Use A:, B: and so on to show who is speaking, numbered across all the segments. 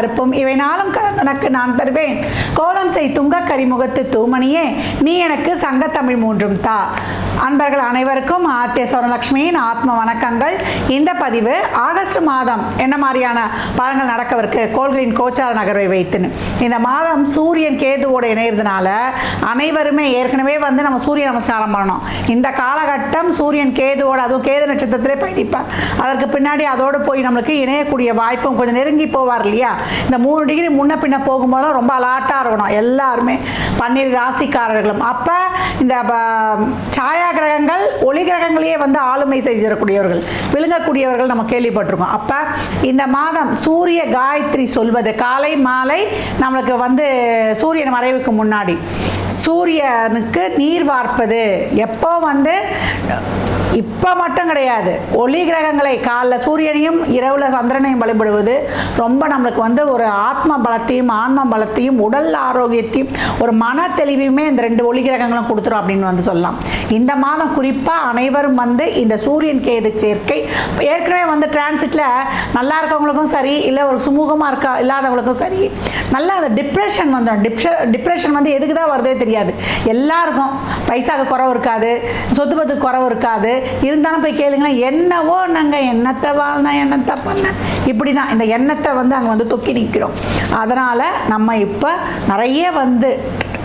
A: பருப்பும் இவை நாளும் உனக்கு நான் தருவேன். கோலம் செய் துங்க கரிமுகத்து தூமணியே நீ எனக்கு சங்க தமிழ் மூன்றும் தா. அன்பர்கள் அனைவருக்கும் ஆத்திய சுவரலட்சுமியின் ஆத்ம வணக்கங்கள். இந்த பதிவு ஆகஸ்ட் மாதம் என்ன மாதிரியான பலன்கள் நடக்கவிருக்கு? கோள்களின் கோச்சார நகர்வை வைத்துன்னு. இந்த மாதம் சூரியன் கேதுவோட இணையிறதுனால அனைவருமே ஏற்கனவே வந்து நம்ம சூரிய நமஸ்காரம் பண்ணணும். இந்த காலகட்டம் சூரியன் கேதுவோட அதுவும் கேது நட்சத்திரத்திலே பயணிப்பார் அதற்கு பின்னாடி அதோடு போய் நம்மளுக்கு இணையக்கூடிய வாய்ப்பும் கொஞ்சம் நெருங்கி போவார் இல்லையா? இந்த மூணு டிகிரி முன்ன பின்ன போகும்போதெல்லாம் ரொம்ப அலாட்டாக இருக்கணும். எல்லாருமே பன்னீர் ராசிக்காரர்களும். அப்போ இந்த ப- சாயா கிரகங்கள் ஒளி கிரகங்களையே வந்து ஆளுமை செய்திடக்கூடியவர்கள் விழுங்கக்கூடியவர்கள் நம்ம கேள்விப்பட்டிருக்கோம். அப்போ இந்த மாதம் சூரிய காயத்ரி சொல்வது காலை மாலை நம்மளுக்கு வந்து சூரியன் மறைவுக்கு முன்னாடி. சூரியனுக்கு நீர் வார்ப்பது. எப்போ வந்து இப்போ மட்டும் கிடையாது. ஒளி கிரகங்களை காலைல சூரியனையும் இரவில் சந்திரனையும் வழிபடுவது ரொம்ப நம்மளுக்கு வந்து ஒரு ஆத்ம பலத்தையும் ஆன்ம பலத்தையும் உடல் ஆரோக்கியத்தையும் ஒரு மன தெளிவையுமே இந்த ரெண்டு ஒளி கிரகங்களும் கொடுத்துரும் அப்படின்னு வந்து சொல்லலாம். இந்த மாதம் குறிப்பாக அனைவரும் வந்து இந்த சூரியன் கேது சேர்க்கை ஏற்கனவே வந்து டிரான்சிட்டில் நல்லா இருக்கவங்களுக்கும் சரி இல்லை ஒரு சுமூகமாக இருக்கா இல்லாதவங்களுக்கும் சரி நல்லா அந்த டிப்ரெஷன் வந்துடும் டிப்ஷ டிப்ரெஷன் வந்து எதுக்கு தான் வருதே தெரியாது. எல்லாருக்கும் பைசாக்கு குறவு இருக்காது சொத்து பத்துக்கு குறவு இருக்காது இருந்தாலும் போய் கேளுங்களேன் என்னவோ நாங்கள் எண்ணத்தை வாழ்ந்தேன் எண்ணத்தை பண்ணேன் இப்படி தான் இந்த எண்ணத்தை வந்து அங்கே வந்து தொக்கி நிற்கிறோம் அதனால் நம்ம இப்போ நிறைய வந்து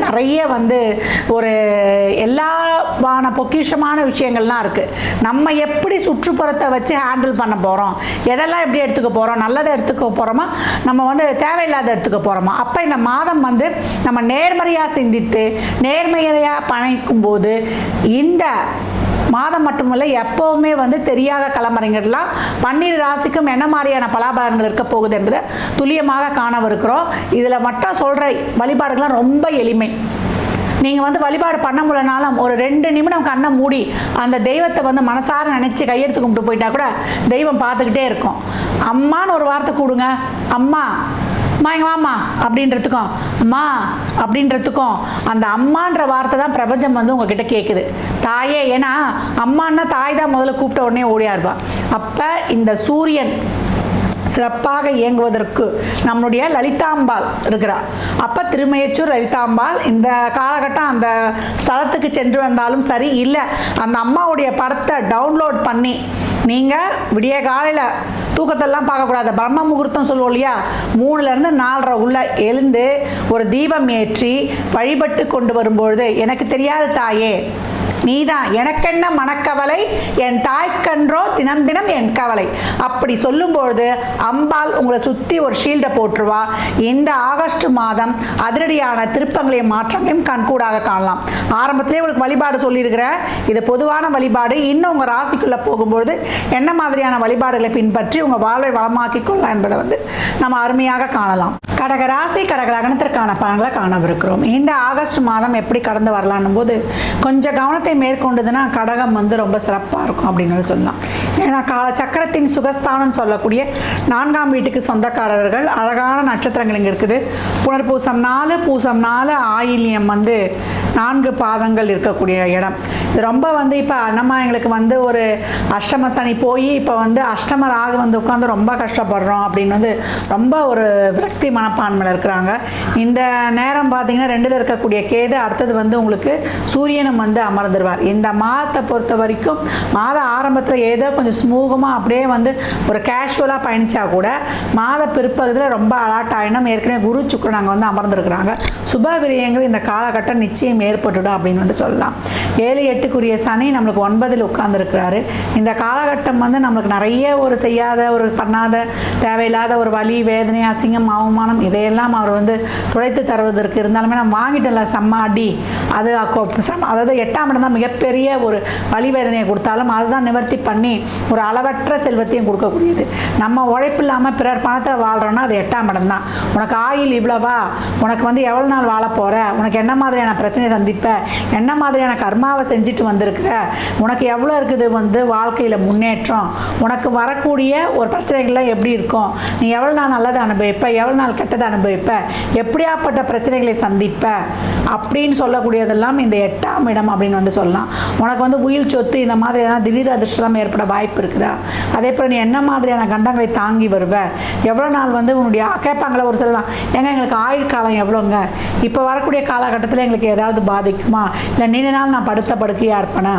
A: நிறைய வந்து ஒரு எல்லாவான பொக்கிஷமான விஷயங்கள்லாம் இருக்குது நம்ம எப்படி சுற்றுப்புறத்தை வச்சு ஹேண்டில் பண்ண போகிறோம் எதெல்லாம் எப்படி எடுத்துக்க போகிறோம் நல்லதை எடுத்துக்க போகிறோமா நம்ம வந்து தேவையில்லாத எடுத்துக்க போகிறோமா அப்போ இந்த மாதம் வந்து நம்ம நேர்மறையாக சிந்தித்து நேர்மையாக பணிக்கும் போது இந்த மாதம் மட்டுமல்ல எப்போவுமே வந்து தெரியாத கலமறிஞர்லாம் பன்னீர் ராசிக்கும் என்ன மாதிரியான பலாபலன்கள் இருக்க போகுது என்பதை துல்லியமாக காணவிருக்கிறோம். இதில் மட்டும் சொல்கிற வழிபாடுகள்லாம் ரொம்ப எளிமை. நீங்கள் வந்து வழிபாடு பண்ண முடியலனாலும் ஒரு ரெண்டு நிமிடம் கண்ணை மூடி அந்த தெய்வத்தை வந்து மனசார நினச்சி கையெடுத்து கும்பிட்டு போயிட்டா கூட தெய்வம் பார்த்துக்கிட்டே இருக்கும். அம்மான்னு ஒரு வார்த்தை கூடுங்க. அம்மா அம்மா இங்க அப்படின்றதுக்கும் அம்மா அப்படின்றதுக்கும் அந்த அம்மான்ற வார்த்தை தான் பிரபஞ்சம் வந்து உங்ககிட்ட கேட்குது தாயே ஏன்னா அம்மான்னா தாய் தான் முதல்ல கூப்பிட்ட உடனே ஓடியா இருப்பா அப்போ இந்த சூரியன் சிறப்பாக இயங்குவதற்கு நம்மளுடைய லலிதாம்பாள் இருக்கிறார் அப்போ திருமயச்சூர் லலிதாம்பாள் இந்த காலகட்டம் அந்த ஸ்தலத்துக்கு சென்று வந்தாலும் சரி இல்லை அந்த அம்மாவுடைய படத்தை டவுன்லோட் பண்ணி நீங்கள் விடிய காலையில் தூக்கத்தெல்லாம் பார்க்கக்கூடாது. பிரம்ம முகூர்த்தம் சொல்லுவோம் இல்லையா? மூணுலேருந்து நாலரை உள்ள எழுந்து ஒரு தீபம் ஏற்றி வழிபட்டு கொண்டு வரும்பொழுது எனக்கு தெரியாத தாயே. நீதான் எனக்கென்ன மனக்கவலை? என் தாய்க்கன்றோ தினம் தினம் என் கவலை. அப்படி சொல்லும்பொழுது அம்பாள் உங்களை சுற்றி ஒரு ஷீல்டை போட்டுருவா. இந்த ஆகஸ்ட் மாதம் அதிரடியான திருப்பங்களையும் மாற்றங்களையும் கண்கூடாக காணலாம். ஆரம்பத்திலே உங்களுக்கு வழிபாடு சொல்லியிருக்கிறேன் இது பொதுவான வழிபாடு. இன்னும் உங்கள் ராசிக்குள்ளே போகும்பொழுது என்ன மாதிரியான வழிபாடுகளை பின்பற்றி உங்கள் வாழ்வை வளமாக்கி கொள்ளலாம் என்பதை வந்து நம்ம அருமையாக காணலாம். கடக ராசி பலன்களை காணவிருக்கிறோம். இந்த ஆகஸ்ட் மாதம் எப்படி கடந்து வரலான்னும் போது கொஞ்சம் கவனத்தை மேற்கொண்டதுன்னா கடகம் வந்து ரொம்ப சிறப்பாக இருக்கும் அப்படின்னு சொல்லலாம். ஏன்னா கால சக்கரத்தின் சுகஸ்தானம் சொல்லக்கூடிய நான்காம் வீட்டுக்கு சொந்தக்காரர்கள் அழகான நட்சத்திரங்கள் இங்கே இருக்குது. புனர்பூசம் நாலு பூசம் நாலு ஆயில்யம் வந்து நான்கு பாதங்கள் இருக்கக்கூடிய இடம். இது ரொம்ப வந்து இப்போ அண்ணம்மா எங்களுக்கு வந்து ஒரு அஷ்டம சனி போய் இப்போ வந்து அஷ்டம ராகு வந்து உட்காந்து ரொம்ப கஷ்டப்படுறோம் அப்படின்னு வந்து ரொம்ப ஒரு விரக்தி மனப்பான்மையில் இருக்கிறாங்க. இந்த நேரம் பார்த்தீங்கன்னா ரெண்டில் இருக்கக்கூடிய கேது அடுத்தது வந்து உங்களுக்கு சூரியனும் வந்து அமர்ந்து வந்துடுவார் இந்த மாதத்தை பொறுத்த வரைக்கும் மாத ஆரம்பத்தில் ஏதோ கொஞ்சம் ஸ்மூகமாக அப்படியே வந்து ஒரு கேஷுவலாக பயணிச்சா கூட மாத பிற்பகுதியில் ரொம்ப அலாட் ஆகினோம் ஏற்கனவே குரு சுக்கரன் அங்கே வந்து அமர்ந்திருக்கிறாங்க. சுப விரயங்கள் இந்த காலகட்டம் நிச்சயம் ஏற்பட்டுடும் அப்படின்னு வந்து சொல்லலாம். ஏழு எட்டுக்குரிய சனி நம்மளுக்கு ஒன்பதில் உட்கார்ந்துருக்கிறாரு. இந்த காலகட்டம் வந்து நம்மளுக்கு நிறைய ஒரு செய்யாத ஒரு பண்ணாத தேவையில்லாத ஒரு வலி வேதனை அசிங்கம் அவமானம் இதையெல்லாம் அவர் வந்து துடைத்து தருவதற்கு இருந்தாலுமே நம்ம வாங்கிட்டோம்ல செம்ம அடி அது அதாவது எட்டாம் இடம் தான் மிகப்பெரிய ஒரு வழிவேதனையை கொடுத்தாலும் அதுதான் நிவர்த்தி பண்ணி ஒரு அளவற்ற செல்வத்தையும் கொடுக்கக்கூடியது. நம்ம உழைப்பு இல்லாமல் பிறர் பணத்தில் வாழ்கிறோன்னா அது எட்டாம் இடம் தான். உனக்கு ஆயில் இவ்வளவா? உனக்கு வந்து எவ்வளோ நாள் வாழ போகிற உனக்கு என்ன மாதிரியான பிரச்சனையை சந்திப்ப? என்ன மாதிரியான கர்மாவை செஞ்சுட்டு வந்திருக்கிற? உனக்கு எவ்வளோ இருக்குது வந்து வாழ்க்கையில் முன்னேற்றம்? உனக்கு வரக்கூடிய ஒரு பிரச்சனைகள்லாம் எப்படி இருக்கும்? நீ எவ்வளோ நாள் நல்லதை அனுபவிப்ப? எவ்வளோ நாள் கெட்டதை அனுபவிப்ப? எப்படியாப்பட்ட பிரச்சனைகளை சந்திப்ப? அப்படின்னு சொல்லக்கூடியதெல்லாம் இந்த எட்டாம் இடம் அப்படின்னு வந்து சொல்லலாம். உனக்கு வந்து உயில் சொத்து இந்த மாதிரியான திடீர் அதிர்ஷ்டம் ஏற்பட வாய்ப்பு இருக்குதா? அதே போல் நீ என்ன மாதிரியான கண்டங்களை தாங்கி வருவ? எவ்வளோ நாள் வந்து உன்னுடைய கேட்பாங்களே ஒரு சிலலாம் ஏங்க எங்களுக்கு ஆயுள் காலம் எவ்வளோங்க இப்போ வரக்கூடிய காலகட்டத்தில் எங்களுக்கு ஏதாவது பாதிக்குமா? இல்லை நீண்ட நாள் நான் படுத்த படுக்கையாக இருப்பேனா?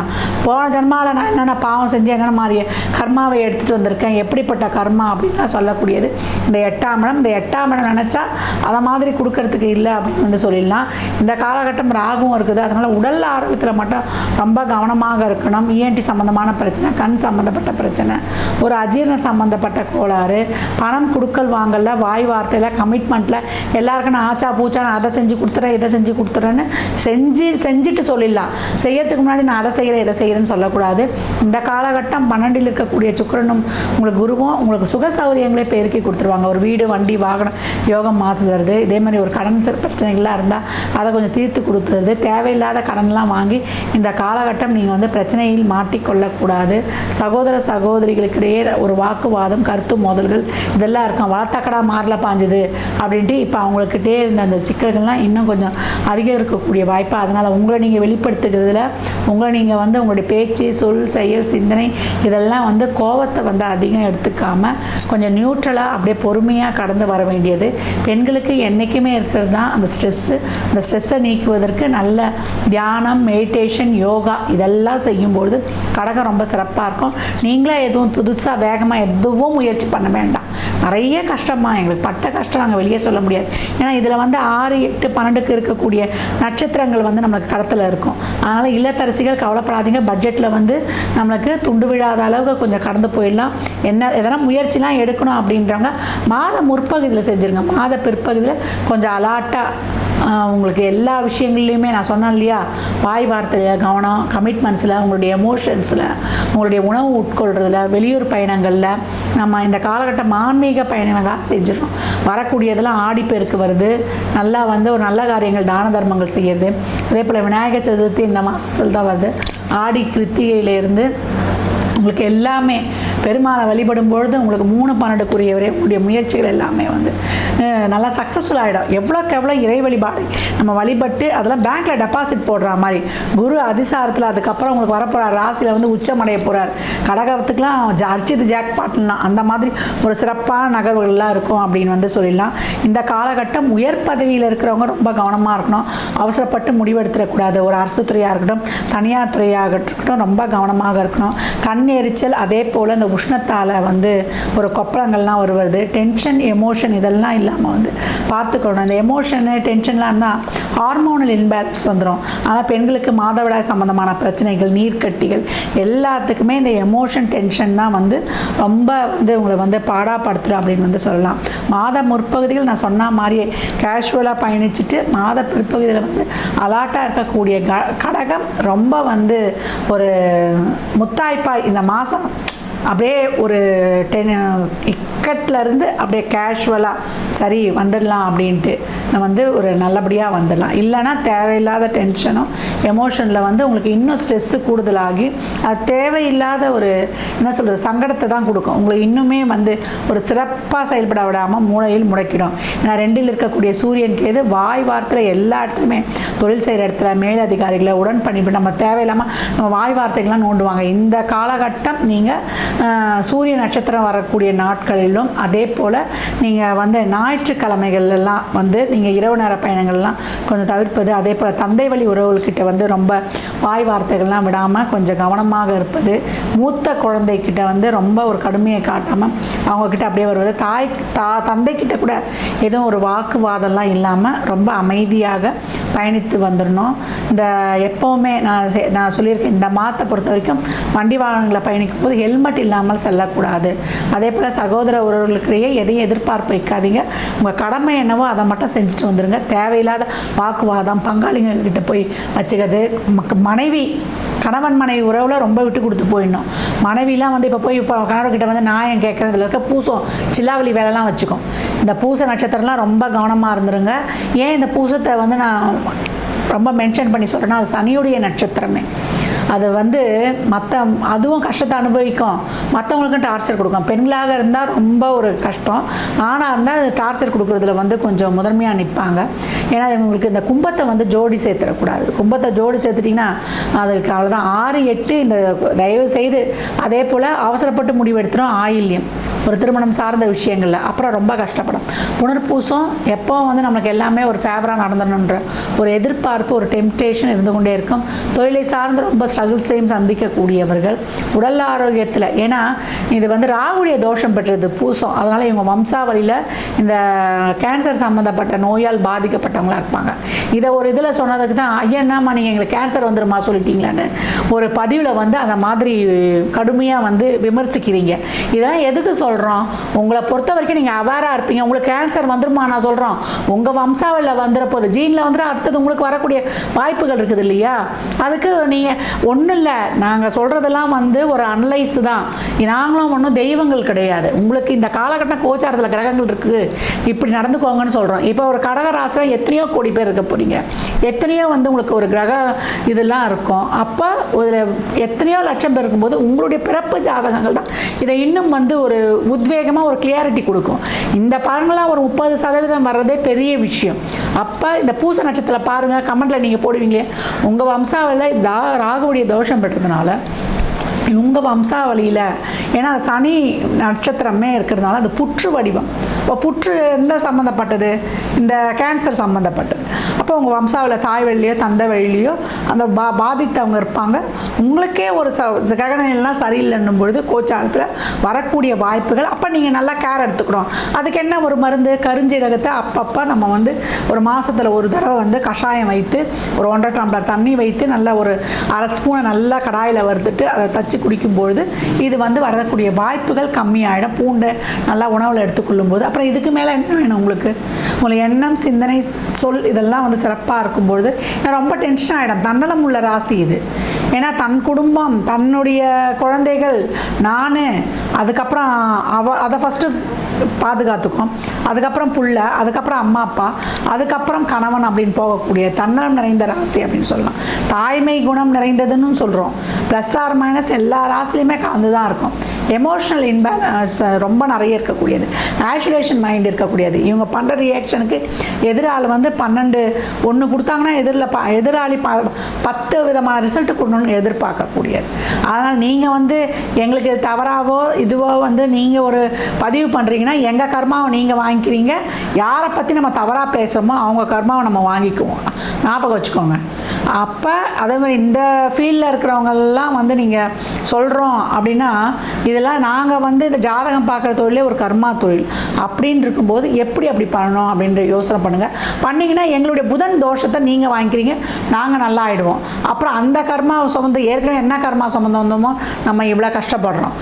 A: போன ஜென்மாவில் நான் என்னென்ன பாவம் செஞ்சு எங்கே மாதிரி கர்மாவை எடுத்துகிட்டு வந்திருக்கேன். எப்படிப்பட்ட கர்மா? அப்படின்னு சொல்லக்கூடியது. இந்த எட்டாம் இடம் இந்த எட்டாம் இடம் நினச்சா அதை மாதிரி கொடுக்கறதுக்கு இல்லை அப்படின்னு வந்து சொல்லிடலாம். இந்த காலகட்டம் ராகும் இருக்குது. அதனால் உடல் ஆரோக்கியத்தில் மட்டும் ரொம்ப கவனமாக இருக்கணும். இஎன்டி சம்மந்தமான பிரச்சனை கண் சம்மந்தப்பட்ட பிரச்சனை ஒரு அஜீரண சம்மந்தப்பட்ட கோளாறு பணம் கொடுக்கல் வாங்கல வாய் வார்த்தையில் கமிட்மெண்ட்டில் எல்லாருக்கும் நான் ஆச்சா பூச்சா நான் அதை செஞ்சு கொடுத்துறேன் இதை செஞ்சு கொடுத்துறேன்னு செஞ்சு செஞ்சுட்டு சொல்லிடலாம். செய்யறதுக்கு முன்னாடி நான் அதை செய்கிறேன் இதை செய்கிறேன்னு சொல்லக்கூடாது. இந்த காலகட்டம் பன்னெண்டில் இருக்கக்கூடிய சுக்கிரனும் உங்களுக்கு குருவும் உங்களுக்கு சுக சௌகரியங்களே பெருக்கி கொடுத்துருவாங்க. ஒரு வீடு வண்டி வாகனம் யோகம் மாற்றுறது தருது. இதே மாதிரி ஒரு கடன் சிறு பிரச்சனைகள்லாம் இருந்தால் அதை கொஞ்சம் தீர்த்து கொடுத்துருது. தேவையில்லாத கடன்லாம் வாங்கி இந்த காலகட்டம் நீங்கள் வந்து பிரச்சனையில் மாட்டிக்கொள்ளக்கூடாது. சகோதர சகோதரிகளுக்கிடையே ஒரு வாக்குவாதம் கருத்து மோதல்கள் இதெல்லாம் இருக்கும். வளர்த்தக்கடா மாறல பாஞ்சுது அப்படின்ட்டு இப்போ அவங்களுக்கிட்டே இருந்த அந்த சிக்கல்கள்லாம் இன்னும் கொஞ்சம் அதிகம் இருக்கக்கூடிய வாய்ப்பு. அதனால் உங்களை நீங்கள் வெளிப்படுத்துகிறதுல உங்களை நீங்கள் வந்து உங்களுடைய பேச்சு சொல் செயல் சிந்தனை இதெல்லாம் வந்து கோவத்தை வந்து அதிகம் எடுத்துக்காமல் கொஞ்சம் நியூட்ரலாக அப்படியே பொறுமையாக கடந்து வர வேண்டியது. பெண்களுக்கு என்றைக்குமே இருக்கிறது தான் அந்த ஸ்ட்ரெஸ்ஸு அந்த ஸ்ட்ரெஸ்ஸை நீக்குவதற்கு நல்ல தியானம் மெடிடேஷன் யோகா இதெல்லாம் செய்யும்பொழுது கடகம் ரொம்ப சிறப்பாக இருக்கும். நீங்களே எதுவும் புதுசாக வேகமாக எதுவும் முயற்சி பண்ண வேண்டாம். நிறைய கஷ்டமாக எங்களுக்கு பட்ட கஷ்டம் நாங்கள் வெளியே சொல்ல முடியாது. ஏன்னா இதில் வந்து ஆறு எட்டு பன்னெண்டுக்கு இருக்கக்கூடிய நட்சத்திரங்கள் வந்து நம்மளுக்கு கடத்தில் இருக்கும். அதனால் இல்லத்தரசிகள் கவலைப்படாதீங்க. பட்ஜெட்டில் வந்து நம்மளுக்கு துண்டு விழாத அளவுக்கு கொஞ்சம் கடந்து போயிடலாம். என்ன எதனா முயற்சிலாம் எடுக்கணும் அப்படின்றவங்க மாத முற்பகுதியில் செஞ்சுருங்க. மாத பிற்பகுதியில் கொஞ்சம் அலாட்டாக உங்களுக்கு எல்லா விஷயங்கள்லையுமே நான் சொன்னேன் இல்லையா? வாய் வார்த்தையில் கவனம் கமிட்மெண்ட்ஸில் உங்களுடைய எமோஷன்ஸில் உங்களுடைய உணவு உட்கொள்றதுல வெளியூர் பயணங்களில் நம்ம இந்த காலகட்டம் ஆன்மீக பயணங்களாக செஞ்சிடும் வரக்கூடியதெல்லாம் ஆடிப்பெருக்கு வருது. நல்லா வந்து ஒரு நல்ல காரியங்கள் தான தர்மங்கள் செய்யறது. அதே போல் விநாயகர் சதுர்த்தி இந்த மாதத்தில் தான் வருது. ஆடி கிருத்திகையிலேருந்து உங்களுக்கு எல்லாமே பெருமாளை வழிபடும் பொழுது உங்களுக்கு மூணு பன்னெண்டுக்குரியவரே உங்களுடைய முயற்சிகள் எல்லாமே வந்து நல்லா சக்ஸஸ்ஃபுல் ஆகிடும் எவ்வளோக்கு எவ்வளோ இறை வழிபாடு நம்ம வழிபட்டு அதெல்லாம் பேங்க்கில் டெபாசிட் போடுற மாதிரி குரு அதிசாரத்தில் அதுக்கப்புறம் உங்களுக்கு வரப்போகிறார் ராசியில் வந்து உச்சமடைய போகிறார் கடகத்துக்கெலாம் அர்ச்சித் ஜாக் பாட்டுலாம் அந்த மாதிரி ஒரு சிறப்பான நகர்வுகள்லாம் இருக்கும் அப்படின்னு வந்து சொல்லிடலாம். இந்த காலகட்டம் உயர் பதவியில் இருக்கிறவங்க ரொம்ப கவனமாக இருக்கணும். அவசரப்பட்டு முடிவெடுத்துடக்கூடாது ஒரு அரசு துறையாக இருக்கட்டும் தனியார் துறையாக இருக்கட்டும் ரொம்ப கவனமாக இருக்கணும். கண் எரிச்சல் அதே போல் இந்த உஷ்ணத்தால் வந்து ஒரு கொப்பளங்கள்லாம் வருவது டென்ஷன் எமோஷன் இதெல்லாம் இல்லாமல் வந்து பார்த்துக்கணும். இந்த எமோஷனு டென்ஷன்லாம் இருந்தால் ஹார்மோனல் இன்பேலன்ஸ் வந்துடும் ஆனால் பெண்களுக்கு மாதவிடாய் சம்மந்தமான பிரச்சனைகள் நீர்க்கட்டிகள் எல்லாத்துக்குமே இந்த எமோஷன் டென்ஷன் தான் வந்து ரொம்ப வந்து உங்களை வந்து பாடாப்படுத்துகிறோம் அப்படின்னு வந்து சொல்லலாம். மாத முற்பகுதிகள் நான் சொன்ன மாதிரியே கேஷுவலாக பயணிச்சுட்டு மாத பிற்பகுதியில் வந்து அலாட்டாக இருக்கக்கூடிய க கடகம் ரொம்ப வந்து ஒரு முத்தாய்ப்பாய் இந்த மாதம் அப்படியே ஒரு டென் இக்கட்லேருந்து அப்படியே கேஷுவலாக சரி வந்துடலாம் அப்படின்ட்டு. நம்ம வந்து ஒரு நல்லபடியாக வந்துடலாம். இல்லைன்னா தேவையில்லாத டென்ஷனும் எமோஷனில் வந்து உங்களுக்கு இன்னும் ஸ்ட்ரெஸ்ஸு கூடுதலாகி அது தேவையில்லாத ஒரு என்ன சொல்கிறது சங்கடத்தை தான் கொடுக்கும். உங்களுக்கு இன்னுமே வந்து ஒரு சிறப்பாக செயல்பட விடாமல் மூளையில் முடக்கிடும். ஏன்னா ரெண்டில் இருக்கக்கூடிய சூரியன் கேது வாய் வார்த்தையில் எல்லா இடத்துலையுமே தொழில் செய்கிற இடத்துல மேலதிகாரிகளை உடன் பணிப்பு நம்ம தேவையில்லாமல் நம்ம வாய் வார்த்தைகள்லாம் நோண்டுவாங்க. இந்த காலகட்டம் நீங்கள் சூரிய நட்சத்திரம் வரக்கூடிய நாட்களிலும் அதே போல் நீங்கள் வந்து ஞாயிற்றுக்கிழமைகள்லாம் வந்து நீங்கள் இரவு நேர பயணங்கள்லாம் கொஞ்சம் தவிர்ப்பது அதே போல் தந்தை வழி உறவுகள்கிட்ட வந்து ரொம்ப வாய் வார்த்தைகள்லாம் விடாமல் கொஞ்சம் கவனமாக இருப்பது மூத்த குழந்தைக்கிட்ட வந்து ரொம்ப ஒரு கடுமையை காட்டாமல் அவங்கக்கிட்ட அப்படியே வருவது தாய் தா தந்தைக்கிட்ட கூட எதுவும் ஒரு வாக்குவாதம்லாம் இல்லாமல் ரொம்ப அமைதியாக பயணித்து வந்துடணும். இந்த எப்போவுமே நான் செ- நான் சொல்லியிருக்கேன் இந்த மாதத்தை பொறுத்த வரைக்கும் வண்டி வாகனங்களை பயணிக்கும் போது ஹெல்மெட் இல்லாமல் செல்லக்கூடாது. அதே போல் சகோதர உறவுகளுக்கிடையே எதையும் எதிர்பார்ப்பு வைக்காதீங்க. உங்கள் கடமை என்னவோ அதை மட்டும் செஞ்சுட்டு வந்துடுங்க தேவையில்லாத வாக்குவாதம் பங்காளிங்கிட்ட போய் வச்சுக்கிறது. மனைவி கணவன் மனைவி உறவில் ரொம்ப விட்டு கொடுத்து போயிடணும். மனைவிலாம் வந்து இப்போ போய் இப்போ கணவர்கிட்ட வந்து நியாயம் கேட்குறதுல இருக்க பூசம் சில்லாவளி வேலைலாம் வச்சுக்கும் இந்த பூச நட்சத்திரம்லாம் ரொம்ப கவனமாக இருந்துருங்க. ஏன் இந்த பூசத்தை வந்து நான் ரொம்ப மென்ஷன் பண்ணி சொல்கிறேன்னா அது சனியுடைய நட்சத்திரமே. அது வந்து மற்ற அதுவும் கஷ்டத்தை அனுபவிக்கும். மற்றவங்களுக்கும் டார்ச்சர் கொடுக்கும். பெண்களாக இருந்தால் ரொம்ப ஒரு கஷ்டம். ஆணாக இருந்தால் அது டார்ச்சர் கொடுக்குறதுல வந்து கொஞ்சம் முதன்மையாக நிற்பாங்க ஏன்னா இவங்களுக்கு இந்த கும்பத்தை வந்து ஜோடி சேர்த்துடக்கூடாது. கும்பத்தை ஜோடி சேர்த்துட்டிங்கன்னா அதுக்கு அவ்வளோதான் ஆறு எட்டு இந்த தயவு செய்து அதே போல் அவசரப்பட்டு முடிவெடுத்துரும் ஆயில்யம். ஒரு திருமணம் சார்ந்த விஷயங்களில். அப்புறம் ரொம்ப கஷ்டப்படும். புனர்பூசம் எப்போ வந்து நம்மளுக்கு எல்லாமே ஒரு ஃபேவராக நடந்தணுன்ற ஒரு எதிர்பார்ப்பு ஒரு டெம்டேஷன் இருந்து கொண்டே இருக்கும். தொழிலை சார்ந்து ரொம்ப ஸ்ட்ரகிள்ஸையும் சந்திக்கக்கூடியவர்கள் உடல் ஆரோக்கியத்தில். ஏன்னா இது வந்து ராகுடைய தோஷம் பெற்றது பூசம். அதனால் இவங்க வம்சாவளியில் இந்த கேன்சர் சம்மந்தப்பட்ட நோயால் பாதிக்கப்பட்டவங்களா இருப்பாங்க. இதை ஒரு இதில் சொன்னதுக்கு தான் ஐயன்னாம்மா நீங்கள் எங்களுக்கு கேன்சர் வந்துருமா சொல்லிட்டீங்களான்னு. ஒரு பதிவில் வந்து அந்த மாதிரி கடுமையாக வந்து விமர்சிக்கிறீங்க. இதெல்லாம் எதுக்கு சொல்கிறோம் உங்களை பொறுத்த வரைக்கும் நீங்கள் அவேராக இருப்பீங்க. உங்களுக்கு கேன்சர் வந்துருமா நான் சொல்கிறோம் உங்கள் வம்சாவளியில் வந்துட ஜீனில் வந்துட்டு அடுத்தது உங்களுக்கு வரக்கூடிய வாய்ப்புகள் இருக்குது இல்லையா? அதுக்கு நீங்கள் ஒன்றும் இல்லை நாங்கள் சொல்கிறதெல்லாம் வந்து ஒரு அனலைஸ் தான். நாங்களும் ஒன்றும் தெய்வங்கள் கிடையாது. உங்களுக்கு இந்த காலகட்டம் கோச்சாரத்தில் கிரகங்கள் இருக்குது இப்படி நடந்துக்கோங்கன்னு சொல்கிறோம் இப்போ ஒரு கடகராசியில் எத்தனையோ கோடி பேர் இருக்க போகிறீங்க எத்தனையோ வந்து உங்களுக்கு ஒரு கிரக இதெல்லாம் இருக்கும். அப்போ ஒரு எத்தனையோ லட்சம் பேர் இருக்கும்போது உங்களுடைய பிறப்பு ஜாதகங்கள் தான். இதை இன்னும் வந்து ஒரு உத்வேகமாக ஒரு கிளியாரிட்டி கொடுக்கும். இந்த பலன்களாக ஒரு முப்பது சதவீதம் வர்றதே பெரிய விஷயம். அப்போ இந்த பூச நட்சத்திரத்தில் பாருங்கள் கமெண்ட்டில் நீங்கள் போடுவீங்களே. உங்கள் வம்சாவில் தா ராகு ராகுவுடைய தோஷம் பெற்றதுனால உங்கள் வம்சாவளியில். ஏன்னா சனி நட்சத்திரமே இருக்கிறதுனால அது புற்று வடிவம். இப்போ புற்று எந்த சம்மந்தப்பட்டது இந்த கேன்சர் சம்மந்தப்பட்டது அப்போ உங்கள் வம்சாவில் தாய் வழியிலையோ தந்தை வழியிலையோ அந்த பா பாதித்தவங்க இருப்பாங்க. உங்களுக்கே ஒரு ச கிரகணெல்லாம் சரியில்லைன்னும் பொழுது கோச்சாரத்தில் வரக்கூடிய வாய்ப்புகள் அப்போ நீங்கள் நல்லா கேர் எடுத்துக்கணும். அதுக்கு என்ன ஒரு மருந்து? கருஞ்சீரகத்தை அப்பப்போ நம்ம வந்து ஒரு மாதத்தில் ஒரு தடவை வந்து கஷாயம் வைத்து ஒரு ஒன்றரை டம்ளர் தண்ணி வைத்து நல்லா ஒரு அரை ஸ்பூனை நல்லா கடாயில் வறுத்துட்டு அதை தச்சு குடிக்கும்பொழுது இது வந்து வரக்கூடிய வாய்ப்புகள் கம்மியாகிடும் பூண்டை நல்லா உணவில் எடுத்துக்கொள்ளும் போது அப்புறம் இதுக்கு மேலே என்ன வேணும் உங்களுக்கு? உங்களுக்கு எண்ணம் சிந்தனை சொல் இதெல்லாம் வந்து சிறப்பாக இருக்கும்பொழுது ரொம்ப டென்ஷன் ஆகிடும் தன்னலம் உள்ள ராசி இது. ஏன்னா தன் குடும்பம் தன்னுடைய குழந்தைகள் நான் அதுக்கப்புறம் அவ அதை ஃபஸ்ட்டு பாதுகாத்துக்கும். அதுக்கப்புறம் புள்ள அதுக்கப்புறம் அம்மா அப்பா அதுக்கப்புறம் கணவன் அப்படின்னு போகக்கூடிய தன்னலம் நிறைந்த ராசி அப்படின்னு சொல்லலாம். தாய்மை குணம் நிறைந்ததுன்னு சொல்கிறோம் ப்ளஸ் ஆர் மைனஸ் எல்லா ராசிலையுமே கலந்து தான் இருக்கும். எமோஷனல் இன்பேலன்ஸ் ரொம்ப நிறைய இருக்கக்கூடியது. ஆஷுலேஷன் மைண்ட் இருக்கக்கூடியது. இவங்க பண்ணுற ரியாக்ஷனுக்கு எதிராளி வந்து பன்னெண்டு ஒன்று கொடுத்தாங்கன்னா எதிரில் ப எதிராளி ப பத்து விதமான ரிசல்ட் கொடுக்கணும்னு எதிர்பார்க்கக்கூடியது. அதனால் நீங்கள் வந்து எங்களுக்கு தவறாவோ இதுவோ வந்து நீங்கள் ஒரு பதிவு பண்ணுறீங்கன்னா எங்கள் கர்மாவை நீங்கள் வாங்கிக்கிறீங்க யாரை பற்றி நம்ம தவறாக பேசுகிறோமோ அவங்க கர்மாவை நம்ம வாங்கிக்குவோம். ஞாபகம் வச்சுக்கோங்க. அப்போ அதே மாதிரி இந்த ஃபீல்டில் இருக்கிறவங்கெல்லாம் வந்து நீங்கள் சொல்கிறோம் அப்படின்னா இதெல்லாம் நாங்கள் வந்து இந்த ஜாதகம் பார்க்குற தொழிலே ஒரு கர்மா தொழில். அப்படின்னு இருக்கும்போது எப்படி அப்படி பண்ணணும் அப்படின்ற யோசனை பண்ணுங்கள் பண்ணிங்கன்னா எங்களுடைய புதன் தோஷத்தை நீங்கள் வாங்கிக்கிறீங்க நாங்கள் நல்லா ஆயிடுவோம் அப்புறம் அந்த கர்மா சுமந்து ஏற்கனவே என்ன கர்மா சம்மந்தம் வந்தோமோ நம்ம இவ்வளோ கஷ்டப்படுறோம்.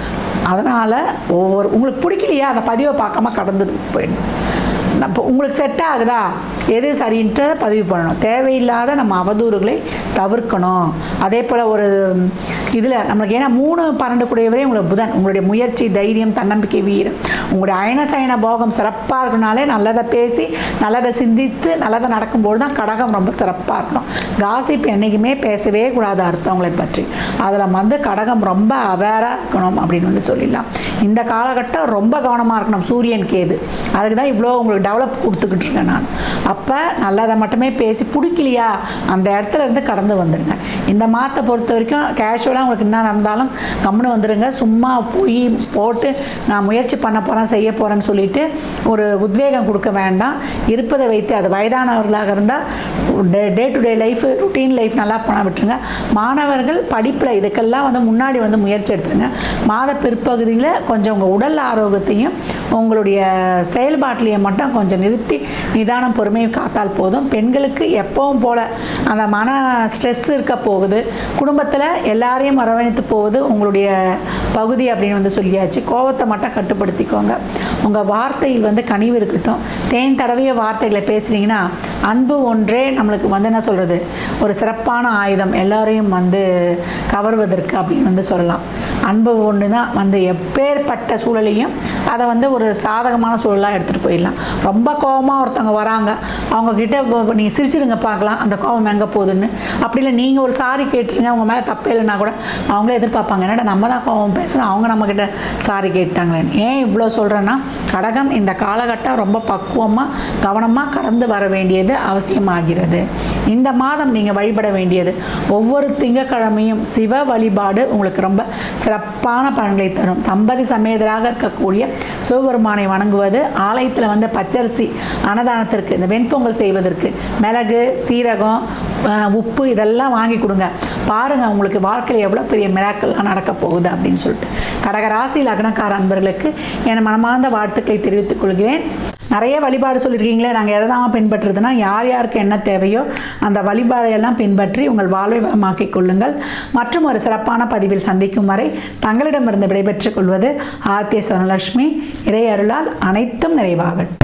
A: அதனால் ஒவ்வொரு உங்களுக்கு பிடிக்கலையா? அந்த பதிவை பார்க்காம கடந்து போயிடணும். அப்போ உங்களுக்கு செட் ஆகுதா? எது சரின்ட்டு பதிவு பண்ணணும். தேவையில்லாத நம்ம அவதூறுகளை தவிர்க்கணும். அதே போல் ஒரு இதில் நம்மளுக்கு ஏன்னா மூணு பன்னெண்டு கூடியவரே உங்களுக்கு புதன். உங்களுடைய முயற்சி தைரியம் தன்னம்பிக்கை வீரம். உங்களுடைய அயனசயன போகம் சிறப்பாக இருக்கனாலே நல்லதை பேசி நல்லதை சிந்தித்து நல்லதை நடக்கும்போது தான் கடகம் ரொம்ப சிறப்பாக இருக்கணும். காசிப் என்றைக்குமே பேசவே கூடாது அடுத்தவங்களை பற்றி. அதில் வந்து கடகம் ரொம்ப அவேராக இருக்கணும் அப்படின்னு வந்து சொல்லிடலாம். இந்த காலகட்டம் ரொம்ப கவனமாக இருக்கணும். சூரியன் கேது. அதுக்கு தான் இவ்வளோ உங்களுக்கு டெவலப் கொடுத்துக்கிட்டு இருக்கேன் நான். அப்போ நல்லதை மட்டுமே பேசி பிடிக்கலையா? அந்த இடத்துல இருந்து கடந்து வந்துடுங்க இந்த மாதத்தை பொறுத்த வரைக்கும் கேஷுவலாக உங்களுக்கு என்ன நடந்தாலும் கம்முன்னு வந்துடுங்க சும்மா போய் போட்டு நான் முயற்சி பண்ண போகிறேன் செய்ய போகிறேன்னு சொல்லிட்டு ஒரு உத்வேகம் கொடுக்க வேண்டாம். இருப்பதை வைத்து அது வயதானவர்களாக இருந்தால் day day to day life routine life நல்லா பண்ண விட்டுருங்க. மாணவர்கள் படிப்பில் இதுக்கெல்லாம் வந்து முன்னாடி வந்து முயற்சி எடுத்துருங்க. மாத பிற்பகுதியில் கொஞ்சம் உங்கள் உடல் ஆரோக்கியத்தையும் உங்களுடைய செயல்பாட்டிலையும் மட்டும் கொஞ்சம் நிறுத்தி நிதானம் பொறுமையை காத்தால் போதும். பெண்களுக்கு எப்பவும் போல் அந்த மன ஸ்ட்ரெஸ் இருக்க போகுது. குடும்பத்தில் எல்லாரையும் அரவணைத்து போவது உங்களுடைய பகுதி அப்படின்னு வந்து சொல்லியாச்சு. கோபத்தை மட்டும் கட்டுப்படுத்திக்கோங்க. உங்கள் வார்த்தையில் வந்து கனிவு இருக்கட்டும். தேன் தடவிய வார்த்தைகளை பேசுனீங்கன்னா அன்பு ஒன்றே நம்மளுக்கு வந்து என்ன சொல்கிறது ஒரு சிறப்பான ஆயுதம். எல்லாரையும் வந்து கவர்வதற்கு அப்படின்னு வந்து சொல்லலாம். அன்பு ஒன்று தான் வந்து எப்பேர் எப்பேற்பட்ட சூழலையும் அதை வந்து ஒரு சாதகமான சூழலாக எடுத்துகிட்டு போயிடலாம். ரொம்ப கோபமாக ஒருத்தவங்க வராங்க அவங்கக்கிட்ட நீங்கள் சிரிச்சிருங்க பார்க்கலாம் அந்த கோபம் எங்கே போகுதுன்னு. அப்படி இல்லை நீங்கள் ஒரு சாரி கேட்டுருங்க அவங்க மேலே தப்பே இல்லைன்னா கூட அவங்களே எதிர்பார்ப்பாங்க என்னடா நம்ம தான் கோபம் பேசணும் அவங்க நம்மக்கிட்ட சாரி கேட்டாங்களேன்னு. ஏன் இவ்வளோ சொல்கிறேன்னா கடகம் இந்த காலகட்டம் ரொம்ப பக்குவமாக கவனமாக கடந்து வர வேண்டியது அவசியமாகிறது. இந்த மாதம் நீங்கள் வழிபட வேண்டியது ஒவ்வொரு திங்கட்கிழமையும் சிவ வழிபாடு உங்களுக்கு ரொம்ப சிறப்பான பலன்களை தரும். தம்பதி சமேதராக இருக்கக்கூடிய சிவபெருமானை வணங்குவது ஆலயத்தில் வந்து பச்சரிசி அன்னதானத்திற்கு இந்த வெண்பொங்கல் செய்வதற்கு மிளகு சீரகம் உப்பு இதெல்லாம் வாங்கி கொடுங்க. பாருங்கள் உங்களுக்கு வாழ்க்கையில் எவ்வளோ பெரிய மிராக்கள்லாம் நடக்க போகுது அப்படின்னு சொல்லிட்டு. கடகராசி லக்னக்கார அன்பர்களுக்கு என் மனமார்ந்த வாழ்த்துக்களை தெரிவித்துக் கொள்கிறேன். நிறைய வழிபாடு சொல்லியிருக்கீங்களே நாங்கள் எதை தான் பின்பற்றுறதுனா யார் யாருக்கு என்ன தேவையோ அந்த வழிபாடையெல்லாம் பின்பற்றி உங்கள் வாழ்வை வளமாக்கிக் கொள்ளுங்கள். மற்றும் ஒரு சிறப்பான பதிவில் சந்திக்கும் வரை தங்களிடமிருந்து விடைபெற்றுக் கொள்வது ஆர்த்திய சுவனலட்சுமி இறையருளால் அனைத்தும் நிறைவாகட்டும்.